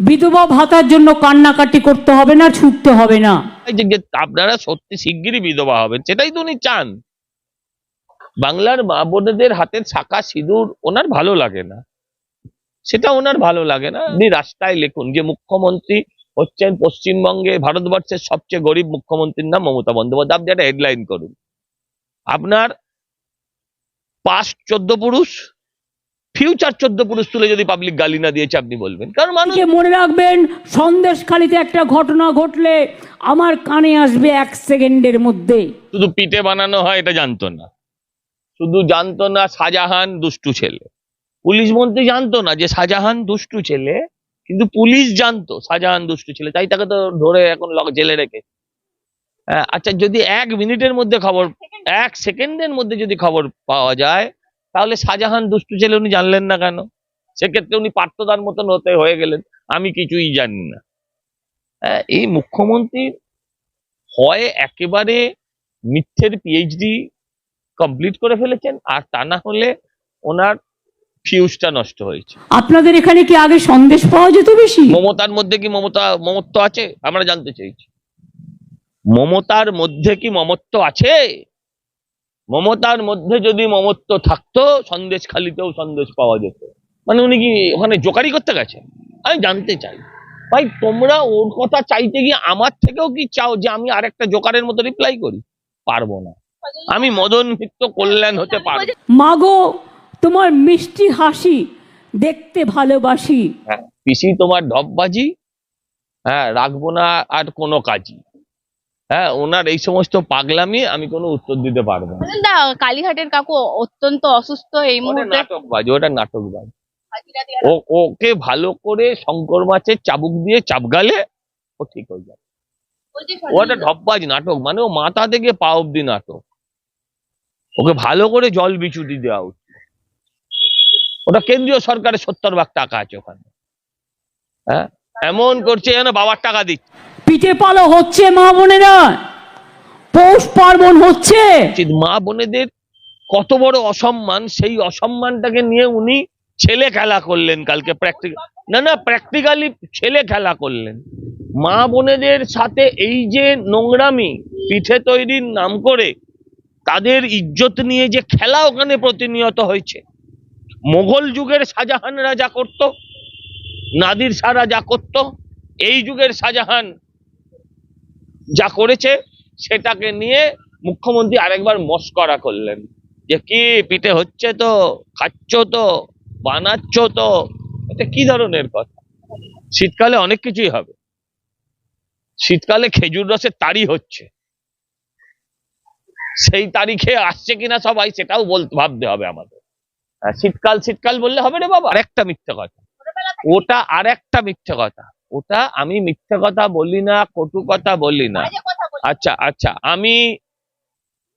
বিধবা ভাতার জন্য কান্নাকাটি করতে হবে না, ছুটতে হবে না। আপনারা সত্যি শিগগিরই বিধবা হবেন, সেটাই তো উনি চান। বাংলার মা বোনেদের হাতের শাখা সিঁদুর ওনার ভালো লাগে না। সেটা ওনার ভালো লাগে না। আপনি রাস্তায় লিখুন যে মুখ্যমন্ত্রী হচ্ছেন পশ্চিমবঙ্গে ভারতবর্ষের সবচেয়ে গরিব মুখ্যমন্ত্রীর নাম মমতা বন্দ্যোপাধ্যায়। আপনি একটা হেডলাইন করুন। আপনার পাস্ট চোদ্দ পুরুষ ফিউচার চোদ্দ পুরুষ তুলে যদি পাবলিক গালি না দিয়েছে আপনি বলবেন। কারণ মানুষকে মনে রাখবেন সন্দেশখালিতে একটা ঘটনা ঘটলে আমার কানে আসবে এক সেকেন্ডের মধ্যে। শুধু পিঠে বানানো হয় এটা জানতো না। শুধু জানতো না শাহজাহান দুষ্টু ছেলে। পুলিশ মন্ত্রী জানতো না যে শাহজাহান দুষ্টু ছেলে কিন্তু পুলিশ জানতো শাহজাহান দুষ্টু ছেলে। তাই তাকে তো ধরে এখন জেলে রেখে। আচ্ছা যদি এক মিনিটের মধ্যে খবর এক সেকেন্ডের মধ্যে যদি খবর পাওয়া যায় তাহলে শাহজাহান দুষ্টু ছেলে উনি জানলেন না কেন? সেক্ষেত্রে উনি পার্থদার মতন হতে হয়ে গেলেন। আমি কিছুই জানি না। হ্যাঁ, এই মুখ্যমন্ত্রী হয় একেবারে মিথ্যের পিএইচডি কমপ্লিট করে ফেলেছেন আর তা না হলে ওনার ফিউজটা নষ্ট হয়েছে। আপনাদের এখানে কি আগে সন্দেশ পাওয়া যেত বেশি? মমতার মধ্যে কি মমতা মমত্ব আছে? আমরা জানতে চাইছি। মমতার মধ্যে কি মমত্ব আছে? মমতার মধ্যে যদি মমত্ব থাকতো সন্দেশ খালিতেও সন্দেশ পাওয়া যেত। মানে উনি কি ওখানে জোকারি করতে গেছেন? আমি জানতে চাই। ভাই তোমরা ওর কথা চাইতে গিয়ে আমার থেকেও কি চাও যে আমি আরেকটা জোকারের মতো রিপ্লাই করি? পারব না। আমি মদন মিত্র কল্যাণ হতে পারব। মাগো তোমার মিষ্টি হাসি দেখতে ভালোবাসি। হ্যাঁ পিসি তোমার ঢপবাজি হ্যাঁ রাখব না আর কোনো কাজই। হ্যাঁ ওনার এই সমস্ত পাগলামি আমি কোনো উত্তর দিতে পারব না। দা কালীঘাটের কাকু অত্যন্ত অসুস্থ এই মুহূর্তে। নাটকবাজি ওটা নাটকবাজি। ও ওকে ভালো করে শঙ্কর মাছের চাবুক দিয়ে চাপগালে ও ঠিক হয়ে যাবে। ও একটা ঢপবাজ নাটক মানে ও মাথা থেকে পা অব্দি নাটক। ওকে ভালো করে জল বিচুটি দেওয়া উচিত। ওটা কেন্দ্রীয় সরকারের সত্তর ভাগ টাকা আছে ওখানে। হ্যাঁ এমন করছে যেন বাবার টাকা দিচ্ছে। পিঠে পালো হচ্ছে মা বোনেরা। পৌষ পার্বণ হচ্ছে। মা বোনেদের কত বড় অসম্মান, সেই অসম্মানটাকে নিয়ে উনি ছেলে খেলা করলেন কালকে প্র্যাকটিক্যাল না না প্র্যাকটিক্যালি ছেলে খেলা করলেন। মা বোনেদের সাথে এই যে নোংরামি, পিঠে তৈরির নাম করে তাদের ইজ্জত নিয়ে যে খেলা ওখানে প্রতিনিয়ত হয়েছে। মোগল যুগের শাহজাহানরা যা করত, নাদির শাহরা যা করত, এই যুগের শাহজাহান যা করেছে সেটাকে নিয়ে মুখ্যমন্ত্রী আরেকবার মস্করা করলেন। যে কি পিঠে হচ্ছে তো, খাচ্ছ তো, বানাচ্ছ তো, এটা কি ধরনের কথা? শীতকালে অনেক কিছুই হবে। শীতকালে খেজুর রসের তারি হচ্ছে। সেই তারিখে আসছে কিনা সবাই সেটাও বলতে ভাবতে হবে আমাদের। শীতকাল শীতকাল বললে হবে রে বাবা। আরেকটা মিথ্যে কথা। ওটা আরেকটা মিথ্যে কথা। ওটা আমি মিথ্যে কথা বলি না কটু কথা বলি না। আচ্ছা আচ্ছা আমি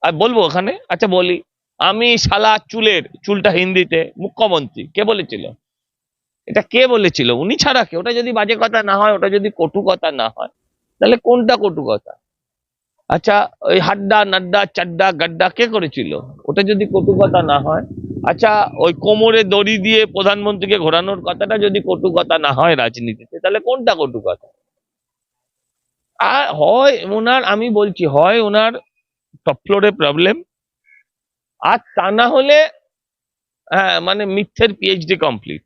বলব ওখানে? আচ্ছা বলি। আমি শালা চুলের চুলটা হিন্দিতে মুখ্যমন্ত্রী। কে বলেছিল? এটা কে বলেছিল? উনি ছাড়া কে? ওটা যদি বাজে কথা না হয় ওটা যদি কটু কথা না হয় তাহলে কোনটা কটু কথা? আচ্ছা ওই হাড্ডা নাড্ডা চাড্ডা গাড্ডা কে করেছিল? ওটা যদি কটু কথা না হয়। আচ্ছা ওই কোমরে দড়ি দিয়ে প্রধানমন্ত্রীকে ঘোরানোর কথাটা যদি কটু কথা না হয় রাজনীতিতে তাহলে কোনটা কটু কথা? আর হয় ওনার আমি বলছি হয় ওনার টপ ফ্লোরে প্রবলেম আর তা না হলে হ্যাঁ মানে মিথ্যের পিএইচডি কমপ্লিট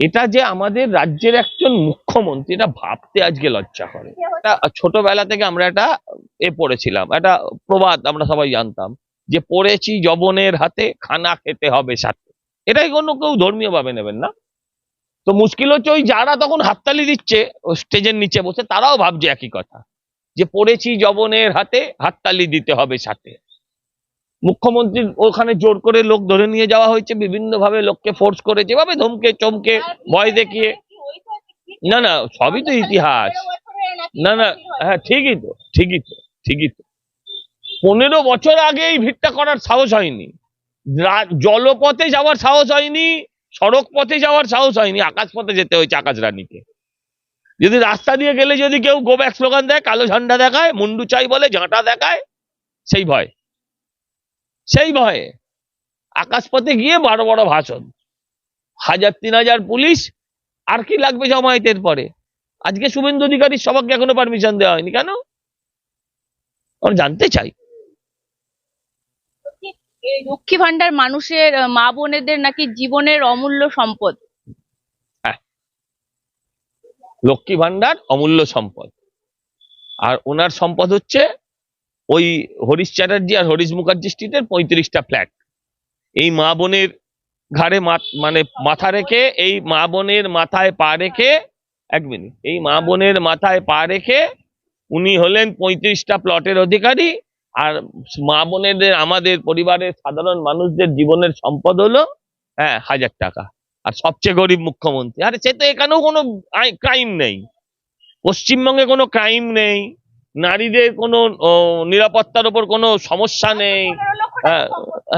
এটা যে আমাদের রাজ্যের একজন মুখ্যমন্ত্রী এটা ভাবতে আজকে লজ্জা করে। এটা ছোটবেলা থেকে আমরা এটা এ পড়েছিলাম একটা প্রবাদ আমরা সবাই জানতাম যে পড়েছি জবনের হাতে খানা খেতে হবে সাথে। এটাই কোনো কেউ ধর্মীয় ভাবে নেবেন না। তো মুশকিল হচ্ছে ওই যারা তখন হাততালি দিচ্ছে স্টেজের নিচে বসে তারাও ভাবছে একই কথা যে পড়েছি জবনের হাতে হাততালি দিতে হবে সাথে। মুখ্যমন্ত্রীর ওখানে জোর করে লোক ধরে নিয়ে যাওয়া হয়েছে বিভিন্ন ভাবে লোককে ফোর্স করে যেভাবে ধমকে চমকে ভয় দেখিয়ে। না না সবই তো ইতিহাস। না না হ্যাঁ ঠিকই তো ঠিকই তো ঠিকই তো। পনেরো বছর আগে এই ভিড়টা করার সাহস হয়নি। জলপথে যাওয়ার সাহস হয়নি সড়ক পথে যাওয়ার সাহস হয়নি আকাশ পথে যেতে হয়েছে আকাশ রানীকে। যদি রাস্তা দিয়ে গেলে যদি কেউ গো ব্যাক স্লোগান দেয়, কালো ঝান্ডা দেখায়, মুন্ডু চাই বলে ঝাঁটা দেখায়, সেই ভয়। সেই ভয়ে আকাশপথে গিয়ে বড় বড় ভাষণ। হাজার তিন হাজার পুলিশ, আর কি লাগবে জমায়েতের পরে? আজকে শুভেন্দু অধিকারীর সবাইকে এখনও পারমিশন দেওয়া হয়নি কেন? আমরা জানতে চাই। এই লক্ষ্মী ভান্ডার মানুষের মা বোনেদের নাকি জীবনের অমূল্য সম্পদ? লক্ষ্মী ভান্ডার অমূল্য সম্পদ। আর ওনার সম্পদ হচ্ছে ওই হরিশ চ্যাটার্জি আর হরিশ মুখার্জি স্ট্রিটের পঁয়ত্রিশটা ফ্ল্যাট। এই মা বোনের ঘাড়ে মানে মাথা রেখে, এই মা বোনের মাথায় পা রেখে, এক মিনিট, এই মা বোনের মাথায় পা রেখে উনি হলেন পঁয়ত্রিশটা প্লটের অধিকারী আর মা বোনেদের আমাদের পরিবারের সাধারণ মানুষদের জীবনের সম্পদ হলো হ্যাঁ হাজার টাকা। আর সবচেয়ে গরিব মুখ্যমন্ত্রী। আরে সে তো এখানেও কোনো ক্রাইম নেই। পশ্চিমবঙ্গে কোনো ক্রাইম নেই। নারীদের কোনো নিরাপত্তার উপর কোনো সমস্যা নেই। হ্যাঁ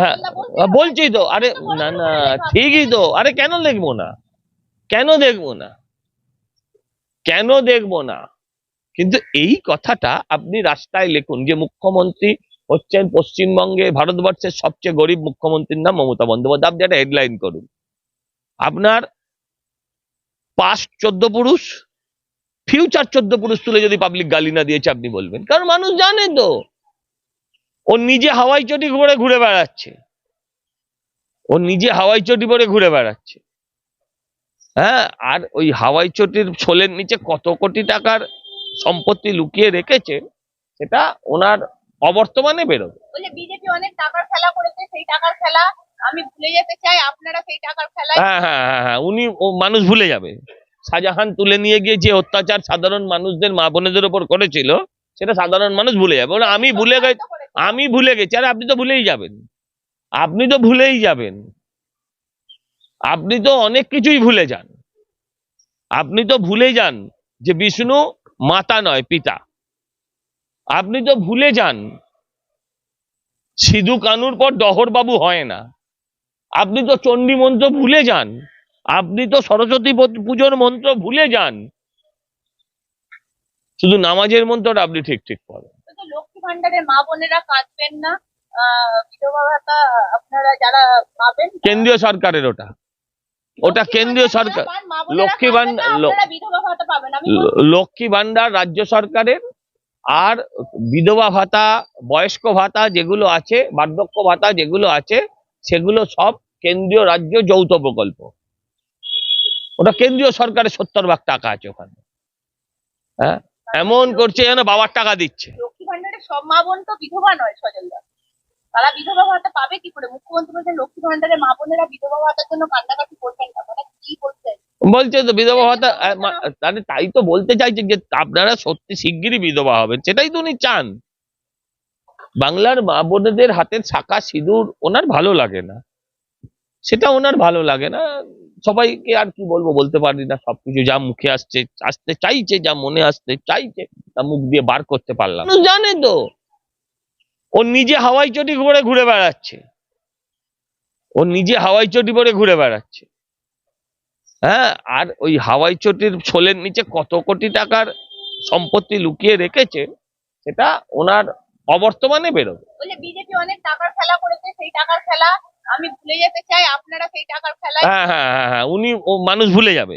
হ্যাঁ বলছি তো আরে না না ঠিকই তো। আরে কেন দেখব না কেন দেখব না? কেন দেখব না? কিন্তু এই কথাটা আপনি রাস্তায় লিখুন যে মুখ্যমন্ত্রী হচ্ছেন পশ্চিমবঙ্গে ভারতবর্ষের সবচেয়ে গরিব মুখ্যমন্ত্রীর নাম মমতা বন্দ্যোপাধ্যায়। আপনি একটা হেডলাইন করুন। আপনার পাস্ট চোদ্দ পুরুষ ফিউচার চোদ্দ পুরুষ তুলে যদি পাবলিক গালি না দিয়েছে, আপনি বলবেন। কারণ মানুষ জানে তো। ও নিজে হাওয়াই চটি করে ঘুরে বেড়াচ্ছে। ও নিজে হাওয়াই চটি পরে ঘুরে বেড়াচ্ছে। হ্যাঁ আর ওই হাওয়াই চটির ছোলের নিচে কত কোটি টাকার সম্পত্তি লুকিয়ে রেখেছে সেটা ওনার অবর্তমানে বেরোবে। বিজেপি অনেক টাকার খেলা করেছে সেই টাকার খেলা আমি ভুলে যেতে চাই আপনারা সেই টাকার খেলায় হ্যাঁ হ্যাঁ হ্যাঁ হ্যাঁ উনি মানুষ ভুলে যাবে। শাহজাহান তুলে নিয়ে গিয়ে যে অত্যাচার সাধারণ মানুষদের মা বোনেদের উপর করেছিল সেটা সাধারণ মানুষ ভুলে যাবে। আমি ভুলে গেছি আমি ভুলে গেছি আরে আপনি তো ভুলেই যাবেন। আপনি তো ভুলেই যাবেন। আপনি তো অনেক কিছুই ভুলে যান। আপনি তো ভুলে যান যে বিষ্ণু মাতা নয় পিতা। আপনি তো ভুলে যান সিধু কানুর পর ডহর বাবু হয় না। আপনি তো চণ্ডী মন্ত্র ভুলে যান আপনি তো সরস্বতী পুজোর মন্ত্র ভুলে যান। শুধু নামাজের মন্ত্রটা আপনি ঠিক ঠিক পড়েন। লক্ষ্মী ভান্ডারের মা বোনেরা কাঁদবেন না আহ, বিধবা ভাতা আপনারা যারা পাবেন কেন্দ্রীয় সরকারের ওটা। ওটা কেন্দ্রীয় সরকার লক্ষ্মী ভান্ডার- লক্ষ্মী ভান্ডার রাজ্য সরকারের আর বিধবা ভাতা বয়স্ক ভাতা যেগুলো আছে বার্ধক্য ভাতা যেগুলো আছে সেগুলো সব কেন্দ্রীয় রাজ্য যৌথ প্রকল্প। ওটা কেন্দ্রীয় সরকারের সত্তর ভাগ টাকা আছে ওখানে। হ্যাঁ? এমন করছে যেন বাবার টাকা দিচ্ছে। লক্ষ্মী ভান্ডারের সব মা বোন তো বিধবা নয় সজলদা। তারা বিধবা ভাতা পাবে কি করে? মুখ্যমন্ত্রী বলছেন লক্ষ্মী ভান্ডারের মা বোনেরা বিধবা ভাতার জন্য কান্নাকাটি করবেন না। মানে কি করছেন বলছে তো বিধবা ভাতা আহ, মা- তাহলে তাই তো বলতে চাইছে যে আপনারা সত্যি শিগগিরই বিধবা হবেন সেটাই তো উনি চান। বাংলার মা বোনেদের হাতের শাখা সিঁদুর ওনার ভালো লাগে না। সেটা ওনার ভালো লাগে না। সবাইকে আর কি বলব বলতে পারি না সবকিছু যা মুখে আসছে আসতে চাইছে যা মনে আসতে চাইছে তা মুখ দিয়ে বার করতে পারলাম। জানে তো। ও নিজে হাওয়াই চটি করে ঘুরে বেড়াচ্ছে। ও নিজে হাওয়াই চটি পরে ঘুরে বেড়াচ্ছে। হ্যাঁ আর ওই হাওয়াই চটির ছোলের নিচে কত কোটি টাকার সম্পত্তি লুকিয়ে রেখেছে সেটা ওনার অবর্তমানে বেরোবে। বিজেপি অনেক টাকার খেলা করেছে সেই টাকার খেলা আমি ভুলে যেতে চাই আপনারা সেই টাকার খেলায় হ্যাঁ হ্যাঁ হ্যাঁ হ্যাঁ উনি ও মানুষ ভুলে যাবে।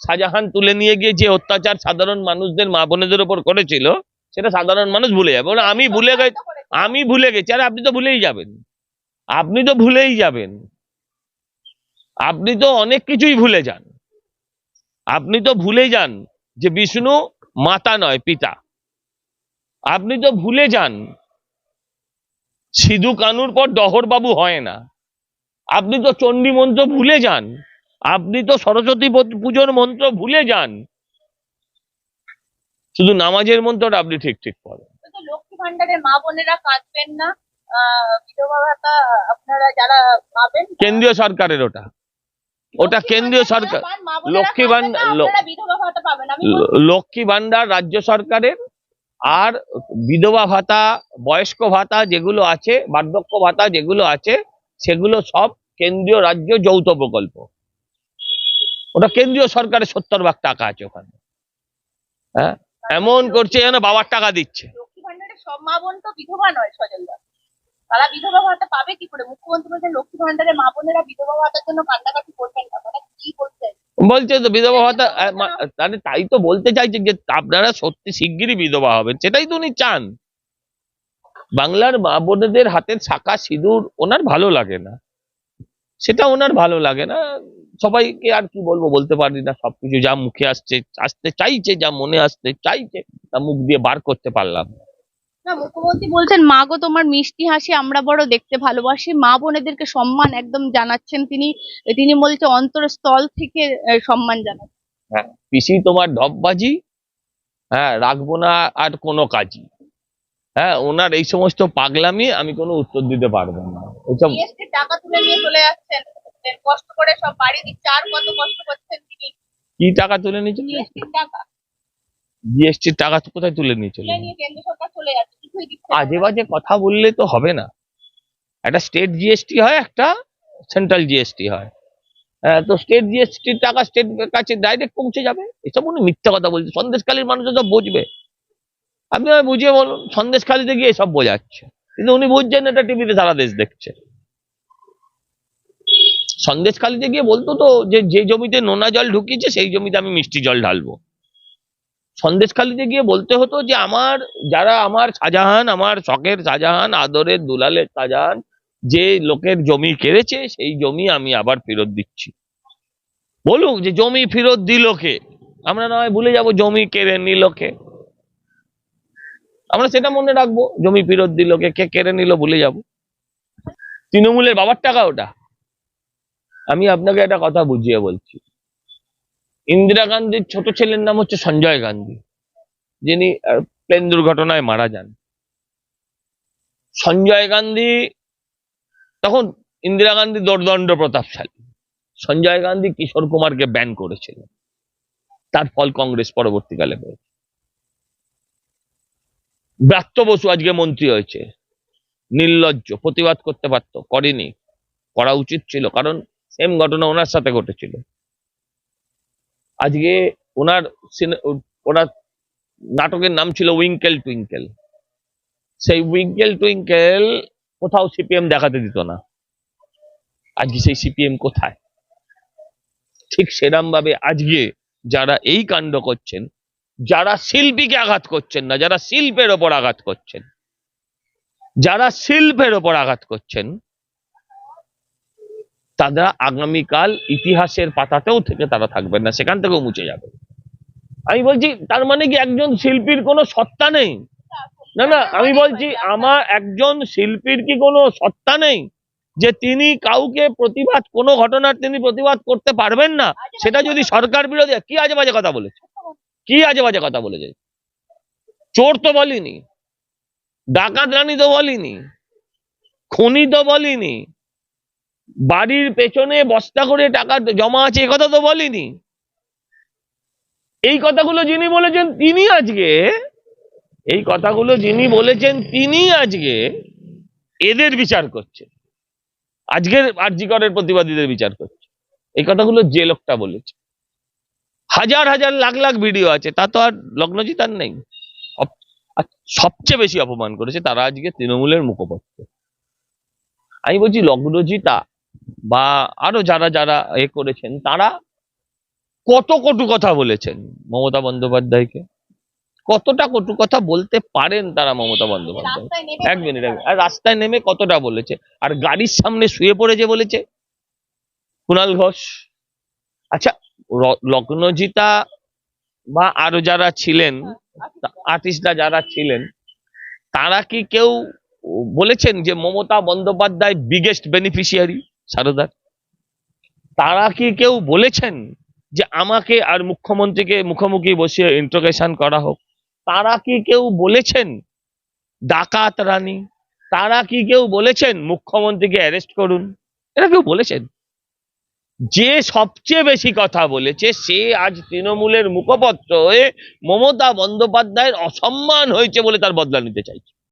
শাহজাহান তুলে নিয়ে গিয়ে যে অত্যাচার সাধারণ মানুষদের মা বোনেদের উপর করেছিল সেটা সাধারণ মানুষ ভুলে যাবে। আমি ভুলে গেছি আমি ভুলে গেছি। আরে আপনি তো ভুলেই যাবেন। আপনি তো ভুলেই যাবেন। আপনি তো অনেক কিছুই ভুলে যান। আপনি তো ভুলে যান যে বিষ্ণু মাতা নয়, পিতা। আপনি তো ভুলে যান সিধু কানুর পর ডহর বাবু হয় না। আপনি তো চণ্ডী মন্ত্র ভুলে যান। আপনি তো সরস্বতী পুজোর মন্ত্র ভুলে যান। শুধু নামাজের মন্ত্রটা আপনি ঠিক ঠিক পড়েন। ভান্ডারের মা বোনেরা কাঁদবেন না। বিধবা ভাতা আপনারা যারা পাবেন কেন্দ্রীয় সরকারের ওটা। ওটা কেন্দ্রীয় সরকার লক্ষ্মী ভান্ডার- লক্ষ্মী ভান্ডার রাজ্য সরকারের আর বিধবা ভাতা বয়স্ক ভাতা যেগুলো আছে বার্ধক্য ভাতা যেগুলো আছে সেগুলো সব কেন্দ্রীয় রাজ্য যৌথ প্রকল্প। ওটা কেন্দ্রীয় সরকারের সত্তর ভাগ টাকা আছে ওখানে। হ্যাঁ? এমন করছে যেন বাবার টাকা দিচ্ছে। সব মা বোন তো বিধবা নয় সজলদা তারা বিধবা ভাতা পাবে কি করে? মুখ্যমন্ত্রী বলছেন লক্ষ্মী ভান্ডারের মা বোনেরা বিধবা ভাতার জন্য কান্নাকাটি করবেন না। মানে কি করছেন বলছে তো বিধবা ভাতা তাহলে তাই তো বলতে চাইছে যে আপনারা সত্যি শিগগিরই বিধবা হবেন। সেটাই তো উনি চান। বাংলার মা বোনেদের হাতের শাখা সিঁদুর ওনার ভালো লাগে না। সেটা ওনার ভালো লাগে না। সবাইকে আর কি বলব বলতে পারি না। সবকিছু যা মুখে আসছে আসতে চাইছে যা মনে আসতে চাইছে তা মুখ দিয়ে বার করতে পারলাম না। না মুখ্যমন্ত্রী বলছেন মা গো তোমার মিষ্টি হাসি আমরা বড় দেখতে ভালোবাসি। মা বোনেদেরকে সম্মান একদম জানাচ্ছেন তিনি। তিনি বলছে অন্তরস্থল থেকে সম্মান জানাচ্ছেন। হ্যাঁ পিসি তোমার ঢপবাজি হ্যাঁ রাখব না আর কোনো কাজই। হ্যাঁ ওনার এই সমস্ত পাগলামি আমি কোনো উত্তর দিতে পারব না। জিএসটি টাকা তুলে নিয়ে চলে যাচ্ছেন। কষ্ট করে সব বাড়ি দিচ্ছে আর কত কষ্ট করছেন তিনি। কি টাকা তুলে নিয়ে চলে জিএসটির টাকা। জিএসটির টাকা কোথায় তুলে নিয়ে চলে। আজে বাজে কথা বললে তো হবে না। একটা স্টেট জিএসটি হয় একটা সেন্ট্রাল জিএসটি হয়। হ্যাঁ, তো স্টেট জিএসটির টাকা স্টেট কাছে ডাইরেক্ট পৌঁছে যাবে? এসব উনি মিথ্যা কথা বলছে। সন্দেশখালীর মানুষ সব বুঝবে। আপনি বুঝিয়ে বলুন সন্দেশখালীতে গিয়ে এসব বোঝাচ্ছে। কিন্তু উনি বুঝছেন এটা টিভিতে সারা দেশ দেখছে। সন্দেশখালীতে গিয়ে বলতো তো যে যে জমিতে নোনা জল ঢুকিয়েছে সেই জমিতে আমি মিষ্টি জল ঢালবো। সন্দেশখালীতে গিয়ে বলতে হতো যে, আমার যারা আমার শাহজাহান, আমার শখের শাহজাহান, আদরের দুলালের শাহজাহান, যে লোকের জমি কেড়েছে, সেই জমি আমি আবার ফেরত দিচ্ছি। বলুক যে, জমি ফেরত দিল কে? আমরা না হয় ভুলে যাব, জমি কেড়ে নিল কে? আমরা সেটা মনে রাখব, জমি ফেরত দিল কে কে কেড়ে নিল ভুলে যাব। তৃণমূলের বাবার টাকা ওটা। আমি আপনাকে একটা কথা বুঝিয়ে বলছি। ইন্দিরা গান্ধীর ছোট ছেলের নাম হচ্ছে সঞ্জয় গান্ধী, যিনি প্লেন দুর্ঘটনায় মারা যান। সঞ্জয় গান্ধী তখন ইন্দিরা গান্ধী দোর্দণ্ড প্রতাপশালী। সঞ্জয় গান্ধী কিশোর কুমারকে ব্যান করেছিল তার ফল কংগ্রেস পরবর্তীকালে হয়েছে। ব্রাত্য বসু আজকে মন্ত্রী হয়েছে। নির্লজ্জ, প্রতিবাদ করতে পারত করেনি। করা উচিত ছিল, কারণ সেম ঘটনা ওনার সাথে ঘটেছিল। আজকে ওনার ওনার নাটকের নাম ছিল উইঙ্কেল টুইঙ্কেল। সেই উইঙ্কেল টুইঙ্কেল কোথাও সিপিএম দেখাতে দিত না। আজকে সেই সিপিএম কোথায়? ঠিক সেরাম ভাবে আজকে যারা এই কাণ্ড করছেন, যারা শিল্পীকে আঘাত করছেন না, যারা শিল্পের ওপর আঘাত করছেন, যারা শিল্পের ওপর আঘাত করছেন তারা আগামীকাল ইতিহাসের পাতাতেও থেকে তারা থাকবেন না, সেখান থেকেও মুছে যাবে। আমি বলছি, তার মানে কি একজন শিল্পীর কোনো সত্তা নেই? না না, আমি বলছি, আমার একজন শিল্পীর কি কোনো সত্তা নেই? যে তিনি কাউকে প্রতিবাদ, কোনো ঘটনার তিনি প্রতিবাদ করতে পারবেন না? সেটা যদি সরকার বিরোধী, কি আজে বাজে কথা বলেছে? কি আজে বাজে কথা বলেছে? চোর তো বলিনি, ডাকাত রানী তো বলিনি, খনি তো বলিনি বাড়ির পেছনে বস্তা করে টাকা জমা আছে, এ কথা তো বলিনি। এই কথাগুলো যিনি বলেছেন, তিনি আজকে, এই কথাগুলো যিনি বলেছেন, তিনি আজকে এদের বিচার করছেন আজকের আর্যিকরের প্রতিবাদীদের বিচার করছে। এই কথাগুলো যে লোকটা বলেছে। হাজার হাজার লাখ লাখ ভিডিও আছে, তা তো আর লগ্নজিতার নেই। আর সবচেয়ে বেশি অপমান করেছে তারা আজকে তৃণমূলের মুখপত্র। আমি বলছি লগ্নজিতা বা আরও যারা যারা এ করেছেন তারা কত কটু কথা বলেছেন মমতা বন্দ্যোপাধ্যায়কে? কতটা কটু কথা বলতে পারেন তারা মমতা বন্দ্যোপাধ্যায়? রাস্তায় নেমে এক মিনিট আর রাস্তায় নেমে কতটা বলেছে? আর গাড়ির সামনে শুয়ে পড়েছে বলেছে? কুণাল ঘোষ? আচ্ছা লগ্নজিতা বা আরও যারা ছিলেন আর্টিস্টরা যারা ছিলেন তারা কি কেউ বলেছেন যে মমতা বন্দ্যোপাধ্যায় বিগেস্ট বেনিফিশিয়ারি সারদার। তারা কি কেউ বলেছেন যে আমাকে আর মুখ্যমন্ত্রীকে মুখোমুখি বসিয়ে ইন্ট্রোগেশন করা হোক? তারা কি কেউ বলেছেন ডাকাত রানী? তারা কি কেউ বলেছেন মুখ্যমন্ত্রীকে অ্যারেস্ট করুন? এটা কেউ বলেছেন? যে সবচেয়ে বেশি কথা বলেছে সে আজ তৃণমূলের মুখপত্র হয়ে মমতা বন্দ্যোপাধ্যায়ের অসম্মান হয়েছে বলে তার বদলা নিতে চাইছে।